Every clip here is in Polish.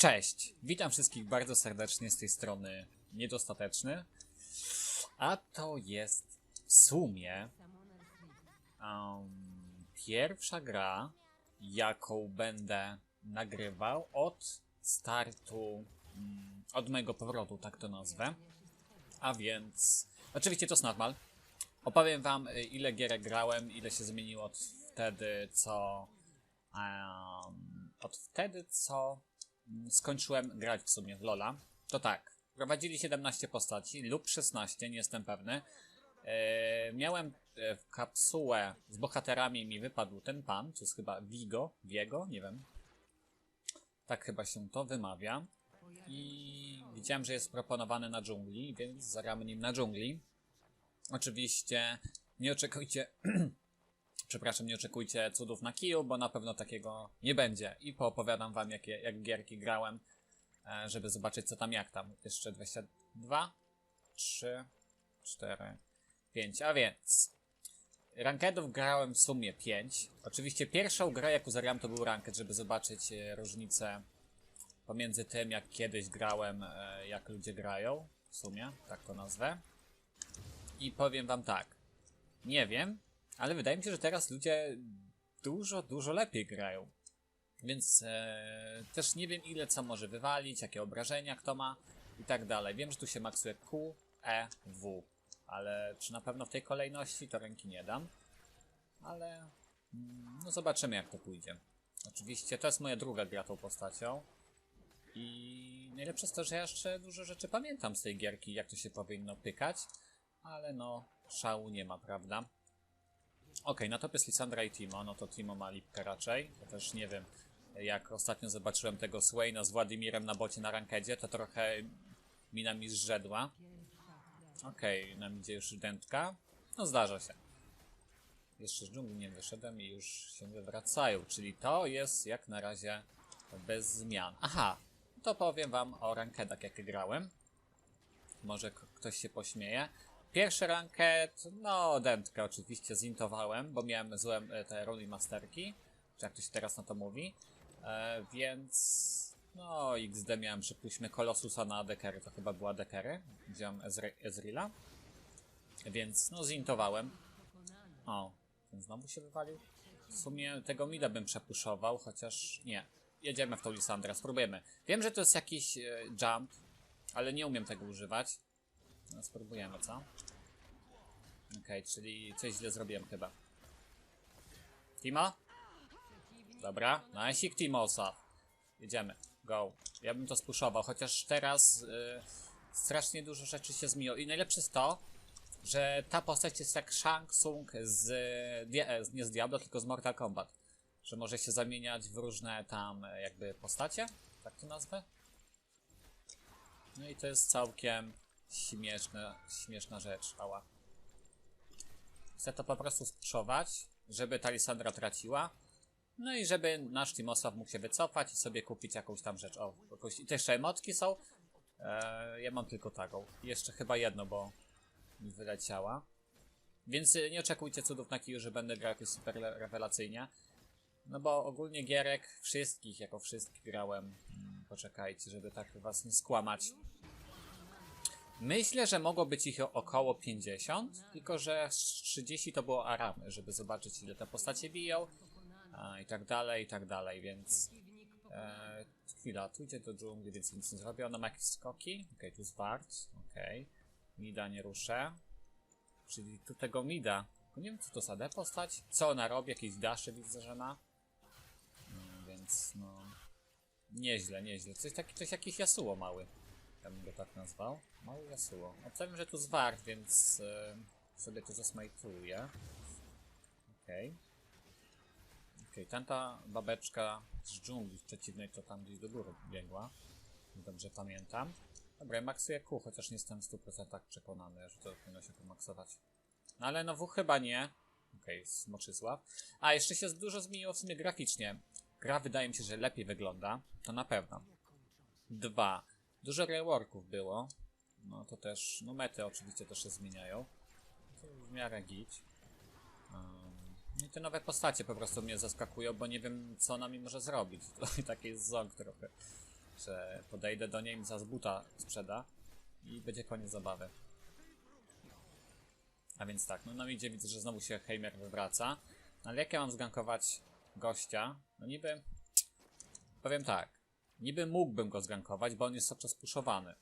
Cześć! Witam wszystkich bardzo serdecznie z tej strony Niedostateczny. A to jest w sumie um, pierwsza gra, jaką będę nagrywał od startu, um, od mojego powrotu, tak to nazwę. A więc, oczywiście to jest normal. Opowiem wam, y, ile gierek grałem, ile się zmieniło od wtedy, co. Um, od wtedy, co skończyłem grać w sumie w Lola. To tak, prowadzili 17 postaci lub 16, nie jestem pewny. E, miałem e, kapsułę z bohaterami, mi wypadł ten pan, to jest chyba Vigo, Viego, nie wiem. Tak chyba się to wymawia. I widziałem, że jest proponowany na dżungli, więc zagramy nim na dżungli. Oczywiście nie oczekujcie, przepraszam, nie oczekujcie cudów na kiju, bo na pewno takiego nie będzie. I poopowiadam wam, jakie, jak gierki grałem, e, żeby zobaczyć co tam, jak tam. Jeszcze 22, 3, 4, 5, a więc... Rankedów grałem w sumie 5. Oczywiście pierwszą grę, jaką zagrałem, to był ranked, żeby zobaczyć e, różnicę pomiędzy tym, jak kiedyś grałem, e, jak ludzie grają. W sumie, tak to nazwę. I powiem wam tak. Nie wiem, ale wydaje mi się, że teraz ludzie dużo, dużo lepiej grają. Więc e, też nie wiem, ile co może wywalić, jakie obrażenia kto ma i tak dalej. Wiem, że tu się maksuje Q, E, W. Ale czy na pewno w tej kolejności to ręki nie dam. Ale mm, no zobaczymy, jak to pójdzie. Oczywiście to jest moja druga gra tą postacią. I najlepsze jest to, że ja jeszcze dużo rzeczy pamiętam z tej gierki, jak to się powinno pykać. Ale no, szału nie ma, prawda? Okej, na topie jest Lisandra i Timo, no to Timo ma lipkę raczej. Ja też nie wiem, jak ostatnio zobaczyłem tego Swaina z Władimirem na bocie na rankedzie, to trochę mina mi zrzedła. Okej, nam idzie już dętka. No zdarza się. Jeszcze z dżungli nie wyszedłem i już się wywracają, czyli to jest jak na razie bez zmian. Aha, to powiem wam o rankedach, jakie grałem. Może ktoś się pośmieje. Pierwszy ranket, no dętkę oczywiście zintowałem, bo miałem złe e, te runy masterki, czy jak to się teraz na to mówi. E, więc no XD miałem, przypuśćmy Kolosusa na dekery, to chyba była dekery, wziąłem Ezre Ezreala. Więc no zintowałem. O, ten znowu się wywalił. W sumie tego mida bym przepuszował, chociaż nie. Jedziemy w tą Lisandrę, spróbujemy. Wiem, że to jest jakiś e, jump, ale nie umiem tego używać. No spróbujemy, co? Okej, czyli coś źle zrobiłem chyba. Timo? Dobra, najsik Timosa. Jedziemy, go. Ja bym to spuszował, chociaż teraz y, strasznie dużo rzeczy się zmieniło. I najlepsze jest to, że ta postać jest jak Shang Tsung z, e, nie z Diablo, tylko z Mortal Kombat. Że może się zamieniać w różne tam e, jakby postacie, tak to nazwę. No i to jest całkiem śmieszna, śmieszna rzecz, ała. Chcę to po prostu spuszować, żeby ta Lisandra traciła. No i żeby nasz Timosław mógł się wycofać i sobie kupić jakąś tam rzecz. O, jakąś... i te jeszcze emotki są. Eee, ja mam tylko taką. Jeszcze chyba jedno, bo mi wyleciała. Więc y, nie oczekujcie cudów na kiju, że będę grał jakoś super rewelacyjnie. No bo ogólnie gierek wszystkich, jako wszystkich grałem. Hmm, poczekajcie, żeby tak was nie skłamać. Myślę, że mogło być ich około 50, tylko że z 30 to było aramy, żeby zobaczyć ile te postacie biją a, i tak dalej, i tak dalej, więc e, chwila, tu idzie do dżungli, więc nic nie zrobię. Ona ma jakieś skoki? Okej, tu jest Bart, okej. Mida nie ruszę. Czyli tu tego Mida. Nie wiem, co to za postać. Co ona robi? Jakieś dasze widzę, że ma. No, więc no... Nieźle, nieźle. Coś, taki, coś jakiś Yasuo mały. Ja bym go tak nazwał. Mały Yasuo. Obstawiam, że tu jest Wart, więc e, sobie to zasmajtuję. Okej. Okej, tamta babeczka z dżungli przeciwnej to tam gdzieś do góry biegła. Dobrze pamiętam. Dobra, ja maksuję Q, chociaż nie jestem w 100% przekonany, że to powinno się pomaksować. No ale no W chyba nie. Okej, Smoczysław. A, jeszcze się dużo zmieniło w sumie graficznie. Gra wydaje mi się, że lepiej wygląda. To na pewno. Dwa. Dużo reworków było. No to też, no mety oczywiście też się zmieniają. To w miarę git. Um, i te nowe postacie po prostu mnie zaskakują, bo nie wiem co ona mi może zrobić. To taki jest ząg trochę. że podejdę do niej za z buta sprzeda i będzie koniec zabawy. A więc tak, no, no idzie, widzę, że znowu się Heimer wywraca. No, ale jak ja mam zgankować gościa? No niby... Powiem tak. Niby mógłbym go zgankować, bo on jest cały czas puszowany.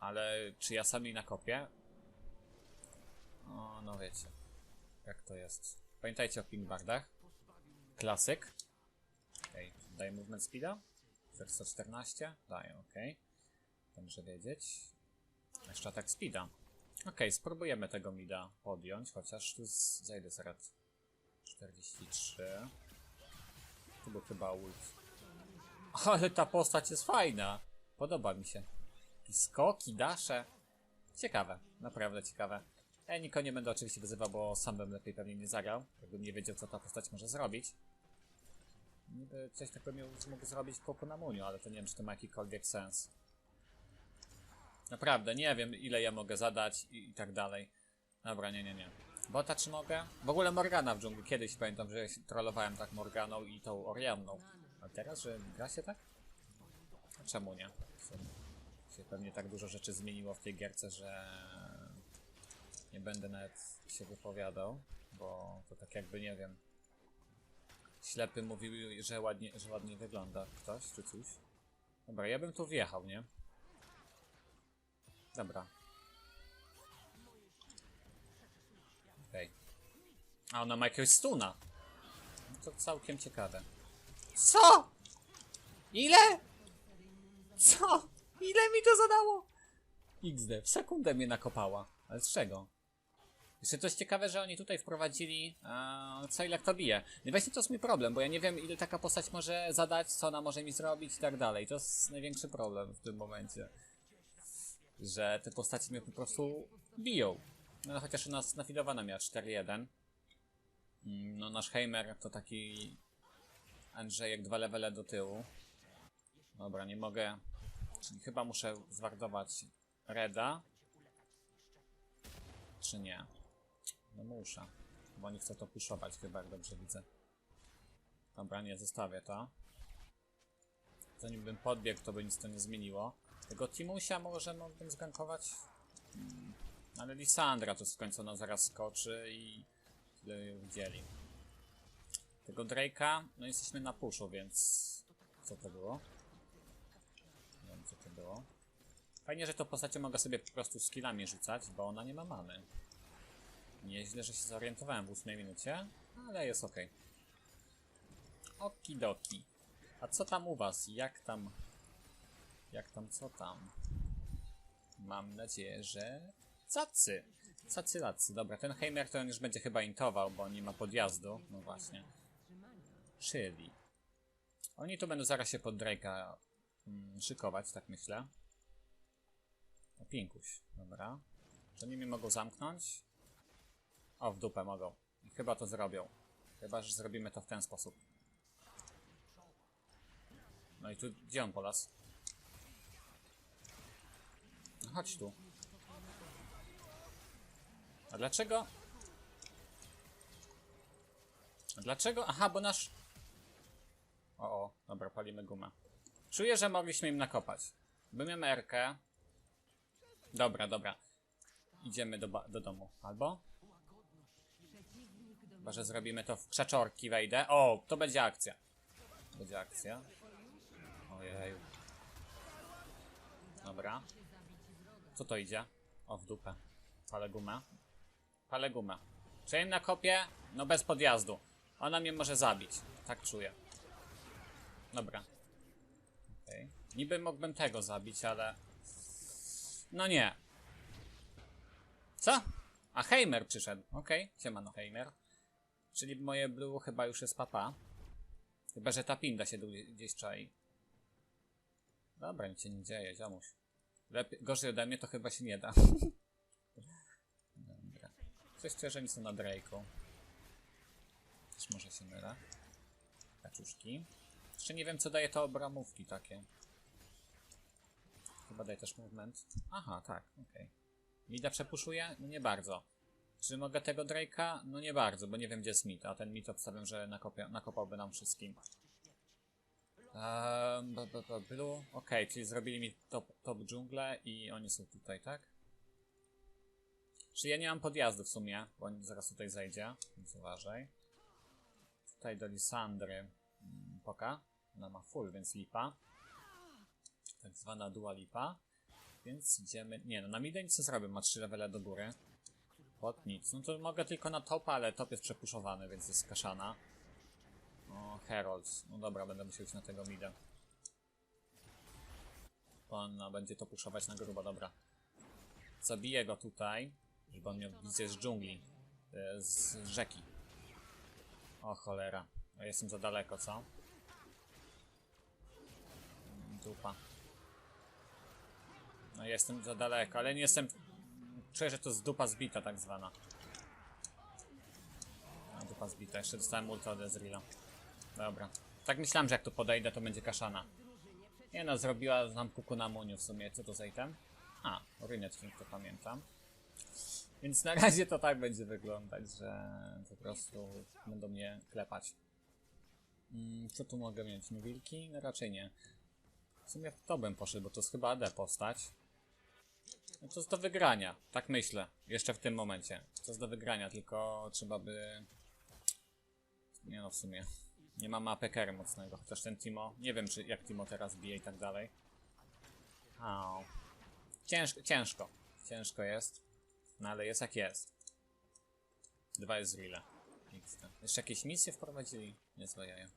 Ale czy ja sam jej nakopię? O, no wiecie. Jak to jest. Pamiętajcie o pingbardach. Klasyk. Okej, daje movement speeda. 414. Daje, okej. Dobrze wiedzieć. Jeszcze atak speeda. Okej, spróbujemy tego mida podjąć, chociaż tu. Zajdę zaraz. 43. Tu był chyba ult. Ale ta postać jest fajna. Podoba mi się. I skoki, dasze. Ciekawe, naprawdę ciekawe. Ja nikogo nie będę oczywiście wyzywał, bo sam bym lepiej pewnie nie zagrał. Jakbym nie wiedział, co ta postać może zrobić. Niby coś takiego mógł zrobić po Konamuniu, ale to nie wiem, czy to ma jakikolwiek sens. Naprawdę, nie wiem, ile ja mogę zadać i, i tak dalej. Dobra, nie, nie, nie. Bota czy mogę? W ogóle Morgana w dżungli. Kiedyś pamiętam, że trollowałem tak Morganą i tą Orianną. A teraz, że gra się tak? A czemu nie? Się, pewnie tak dużo rzeczy zmieniło w tej gierce, że nie będę nawet się wypowiadał, bo to tak jakby nie wiem. Ślepy mówił, że ładnie, że ładnie wygląda ktoś czy coś. Dobra, ja bym tu wjechał, nie? Dobra. Okej. A ona ma jakiegoś stuna. No to całkiem ciekawe. Co? Ile? Co? Ile mi to zadało? XD. W sekundę mnie nakopała. Ale z czego? Jeszcze coś ciekawe, że oni tutaj wprowadzili e, co ile kto bije. No właśnie to jest mój problem, bo ja nie wiem ile taka postać może zadać, co ona może mi zrobić i tak dalej. To jest największy problem w tym momencie. Że te postacie mnie po prostu biją. No chociaż u nas nafidowana miała 4-1. Mm, No nasz Heimer to taki Andrzejek dwa levele do tyłu. Dobra, nie mogę. Czyli chyba muszę zwardować Reda. Czy nie? No muszę. Bo oni chcą to puszować chyba, jak dobrze widzę. Dobra, nie, zostawię to. Zanim bym podbiegł, to by nic to nie zmieniło. Tego Timusia może mógłbym zgankować. Hmm. Ale Lisandra to w końcu ona zaraz skoczy i tyle ją widzieli. Tego Drake'a, no jesteśmy na puszu, więc... Co to było? Nie wiem, co to było. Fajnie, że to postacie mogę sobie po prostu skillami rzucać, bo ona nie ma many. Nieźle, że się zorientowałem w 8 minucie, ale jest ok. Okidoki. A co tam u was? Jak tam... Jak tam, co tam? Mam nadzieję, że... Cacy! Cacy lacy. Dobra, ten Heimer to on już będzie chyba intował, bo nie ma podjazdu. No właśnie. Czyli... Oni tu będą zaraz się pod Drake'a mm, szykować, tak myślę. O, pinkuś. Dobra. Czy oni mnie mogą zamknąć? O, w dupę mogą. I chyba to zrobią. Chyba, że zrobimy to w ten sposób. No i tu, gdzie on polas? No Chodź tu. A dlaczego? A dlaczego? Aha, bo nasz... O, o, dobra, palimy gumę. Czuję, że mogliśmy im nakopać. Bym miał Erkę. Dobra, dobra. Idziemy do, do domu. Albo? Chyba, że zrobimy to w krzaczorki, wejdę. O, to będzie akcja. Będzie akcja. Ojej. Dobra. Co to idzie? O, w dupę. Palę gumę. Palę gumę. Czy im nakopię? No bez podjazdu. Ona mnie może zabić. Tak czuję. Dobra. Okej. Niby mógłbym tego zabić, ale... No nie. Co? A Heimer przyszedł. Okej, okay. siemano Heimer. Czyli moje blue chyba już jest papa. Chyba, że ta pinda się gdzieś czai. Dobra, nic się nie dzieje, ziomuś. Lepiej, gorzej ode mnie to chyba się nie da. Dobra. Coś oni są na Drake'u. Też może się mylę. Kaczuszki. Jeszcze nie wiem, co daje to obramówki takie. Chyba daje też movement. Aha, tak, okej. Okay. Mida przepuszuje? No nie bardzo. Czy mogę tego Drake'a? No nie bardzo, bo nie wiem gdzie jest mit, a ten mit obstawiam, że nakopia, nakopałby nam wszystkim. Um, b, blue. Okej, czyli zrobili mi top, top dżunglę i oni są tutaj, tak? Czy ja nie mam podjazdu w sumie, bo on zaraz tutaj zejdzie, więc uważaj. Tutaj do Lisandry Poka. Ona ma full, więc lipa. Tak zwana dua lipa. Więc idziemy... Nie no, na midę nic nie zrobię, ma 3 levele do góry. Pod nic. No to mogę tylko na topa, ale top jest przepuszowany, więc jest kaszana. O, Herald. No dobra, będę musiał iść na tego mida. Ona będzie to puszować na grubo, dobra. Zabiję go tutaj, żeby on miał wizję z dżungli. e, Z rzeki. O cholera. Ja jestem za daleko, co? Dupa. No jestem za daleko, ale nie jestem... Czuję, że to jest dupa zbita tak zwana. A, dupa zbita. Jeszcze dostałem ulta od Ezreala. Dobra. Tak myślałem, że jak tu podejdę, to będzie kaszana. Nie no, zrobiła nam kuku na muniu w sumie. Co to za item? A, Rynet to pamiętam. Więc na razie to tak będzie wyglądać, że po prostu będą mnie klepać. Mm, co tu mogę mieć? No wilki? No raczej nie. W sumie w to bym poszedł, bo to jest chyba AD postać. No to jest do wygrania, tak myślę. Jeszcze w tym momencie. To jest do wygrania, tylko trzeba by... Nie no, w sumie. Nie ma mapy carry mocnego, chociaż ten Timo... Nie wiem, czy jak Timo teraz bije i tak dalej. Au. Ciężko, ciężko. Ciężko jest. No ale jest jak jest. Dwa jest real. Jeszcze jakieś misje wprowadzili? Niezłe jaja.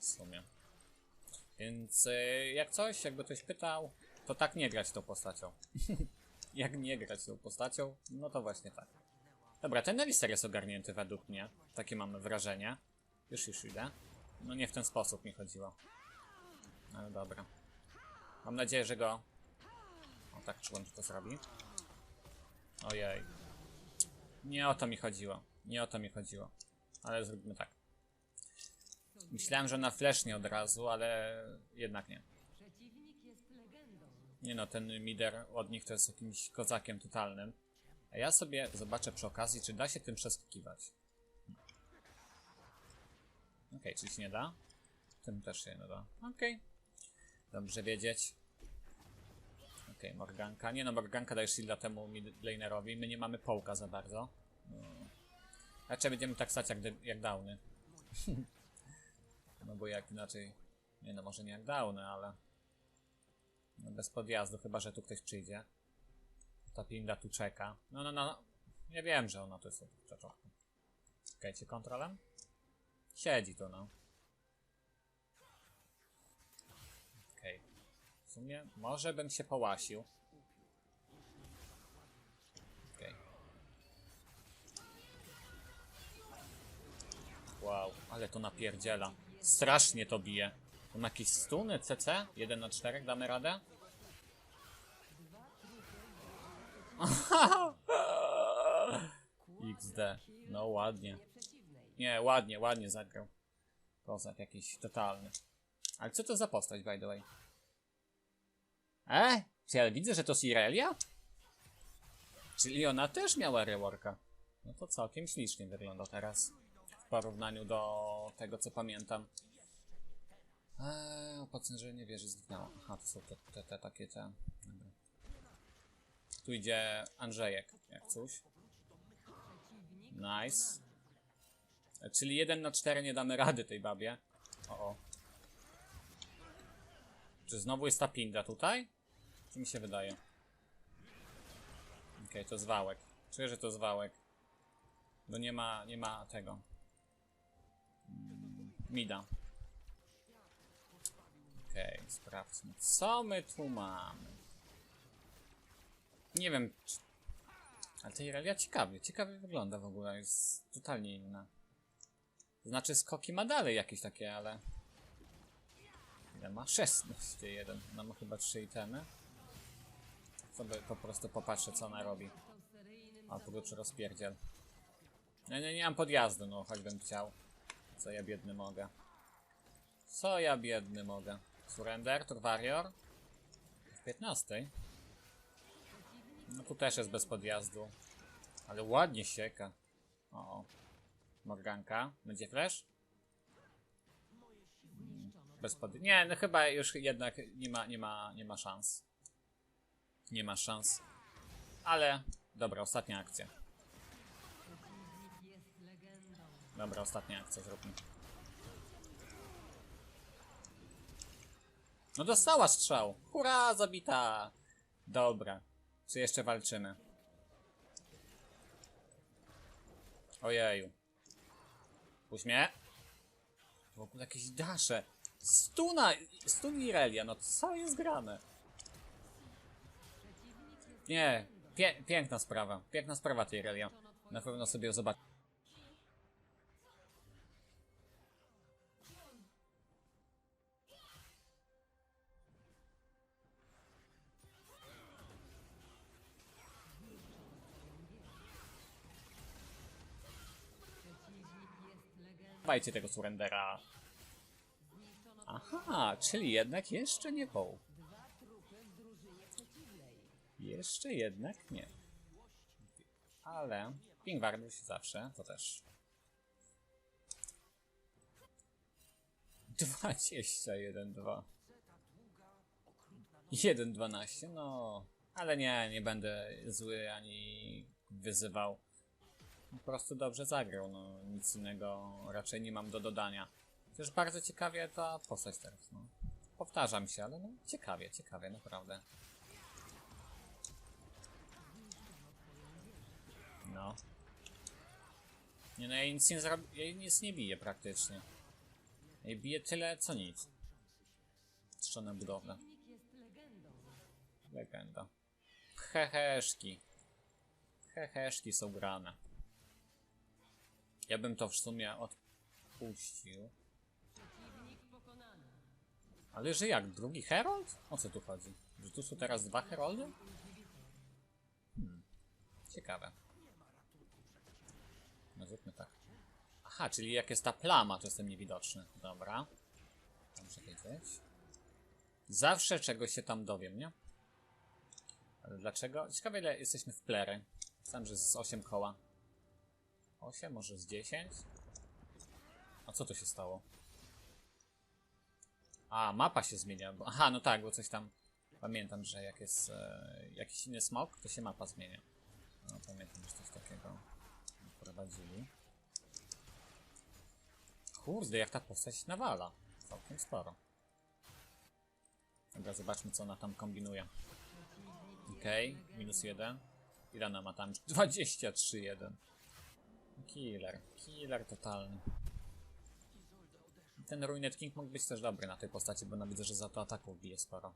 W sumie. Więc y, jak coś, jakby ktoś pytał, to tak nie grać tą postacią. jak nie grać tą postacią, no to właśnie tak. Dobra, ten Elister jest ogarnięty według mnie. Takie mamy wrażenie. Już, już idę. No nie w ten sposób mi chodziło. Ale dobra. Mam nadzieję, że go... O tak czułem, że to zrobi. Ojej. Nie o to mi chodziło. Nie o to mi chodziło. Ale zrobimy tak. Myślałem, że na flesznie od razu, ale jednak nie. Nie no, ten mider od nich to jest jakimś kozakiem totalnym. A ja sobie zobaczę przy okazji, czy da się tym przeskakiwać. Okej, czyli się nie da? Tym też się nie da. Okej. Dobrze wiedzieć. Okej, Morganka. Nie no, Morganka daje shielda temu midlanerowi. My nie mamy połka za bardzo. No. Raczej będziemy tak stać jak, jak downy. no bo jak inaczej... Nie no, może nie jak downy, ale... No bez podjazdu, chyba że tu ktoś przyjdzie. Ta pinda tu czeka. No, no, no. Ja wiem, że ona tu jest trochę. Czekajcie, kontrolem? Siedzi tu, no. Okej. W sumie może bym się połasił. Okej. Wow, ale to napierdziela. Strasznie to bije. To ma jakieś stuny, CC? 1 na 4 damy radę? XD. No ładnie. Nie, ładnie, ładnie zagrał. Kozak jakiś totalny. Ale co to za postać, by the way? E? Czy ja widzę, że to Sirelia? Czyli ona też miała reworka. No to całkiem ślicznie wygląda teraz. W porównaniu do tego, co pamiętam. Eee, opłacę, że nie wierzy zniknęła. Aha, to są te, te, te takie te. Dobra. Tu idzie Andrzejek, jak coś. Nice. E, Czyli 1 na 4 nie damy rady tej babie. O, o. Czy znowu jest ta pinda tutaj? Czy mi się wydaje? Okej, to zwałek. Czuję, że to zwałek. Bo nie ma, nie ma tego. Mida. Okej, sprawdźmy. Co my tu mamy? Nie wiem, czy... Ale ta Irelia ciekawie, ciekawie wygląda w ogóle, jest totalnie inna. Znaczy skoki ma dalej jakieś takie, ale... Ile ma? 16 jeden. Ona ma chyba 3 itemy. Sobie po prostu popatrzę co ona robi. Go rozpierdziel. Nie, nie, nie mam podjazdu, no choćbym chciał. Co ja biedny mogę. Co ja biedny mogę. Surrender, to warrior. W 15. No tu też jest bez podjazdu. Ale ładnie sieka. O. Morganka. Będzie flash? Mm, Bez pod... Nie, no chyba już jednak nie ma, nie ma, nie ma szans. Nie ma szans. Ale, dobra, ostatnia akcja. Dobra, ostatnia akcja zróbmy. No dostała strzał! Hurra, zabita! Dobra. Czy jeszcze walczymy? Ojeju. Puść mnie. W ogóle jakieś dasze. Stuna! Stun Irelia, no co jest grane? Nie, pie piękna sprawa. Piękna sprawa tej Irelia. Na pewno sobie ją zobaczę. Dawajcie tego surrendera. Aha, czyli jednak jeszcze nie przeciwnej. Jeszcze jednak nie. Ale Pingwarduś zawsze, to też. 21, 2. 1, 12, no. Ale nie, nie będę zły ani wyzywał. Po prostu dobrze zagrał, no. Nic innego raczej nie mam do dodania. Też bardzo ciekawie ta postać teraz, no. Powtarzam się, ale no ciekawie, ciekawie, naprawdę. No. Nie no, ja jej nic nie zrobię, ja jej nic nie biję praktycznie. Ja biję tyle, co nic. Jest legendą. Legenda. Heheszki. Heheszki są grane. Ja bym to w sumie odpuścił. Ale że jak? Drugi Herald? O co tu chodzi? Że tu są teraz dwa Heroldy? Hmm. Ciekawe. No zróbmy tak. Aha, czyli jak jest ta plama, to jestem niewidoczny. Dobra. Muszę wiedzieć. Zawsze czegoś się tam dowiem, nie? Ale dlaczego? Ciekawe ile jesteśmy w plery. Sam, że z 8 koła. 8, może z 10? A co to się stało? A, mapa się zmienia. Aha, no tak, bo coś tam. Pamiętam, że jak jest e, jakiś inny smok, to się mapa zmienia. No, pamiętam, że coś takiego wprowadzili. Kurde, jak ta postać nawala. Całkiem sporo. Dobra, zobaczmy, co ona tam kombinuje. Okej, minus jeden. Ile ona ma tam? 23-1. Killer. Killer totalny. Ten Ruined King mógł być też dobry na tej postaci, bo no widzę, że za to ataków bije sporo.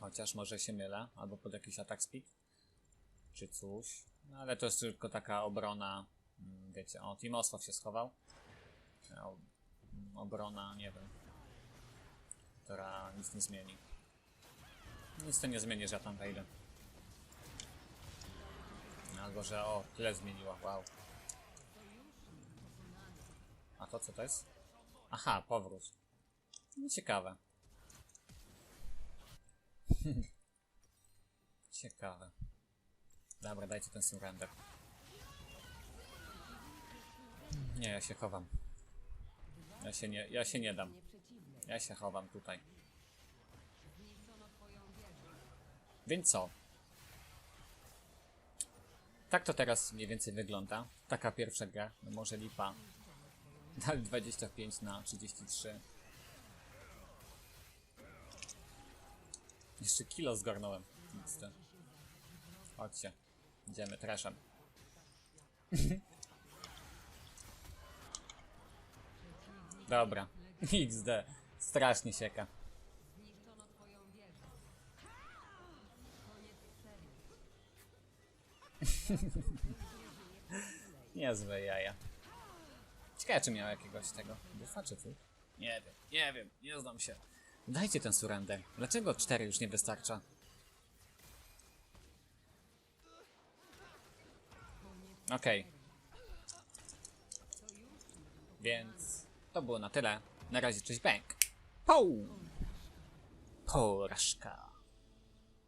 Chociaż może się mylę, albo pod jakiś atak speed, czy coś. No ale to jest tylko taka obrona, mm, wiecie, o, Timosław się schował. O, mm, obrona, nie wiem, która nic nie zmieni. Nic to nie zmieni, że ja tam wejdę. Albo, że o, tyle zmieniła, wow. A to co to jest? Aha, powrót. No ciekawe. ciekawe. Dobra, dajcie ten surrender. Nie, ja się chowam. Ja się nie, ja się nie dam. Ja się chowam tutaj. Więc co? Tak to teraz mniej więcej wygląda. Taka pierwsza gra. No może lipa. Dali 25 na 33. Jeszcze kilo zgarnąłem. Nic to. Chodźcie. Idziemy traszem. Dobra. XD. Strasznie sieka. Niezłe jaja. Ciekawe, czy miał jakiegoś tego buffa, czy tu? Nie wiem, nie wiem, nie znam się. Dajcie ten surrender. Dlaczego 4 już nie wystarcza? Okej. Więc to było na tyle. Na razie cześć bank. Poł! Porażka.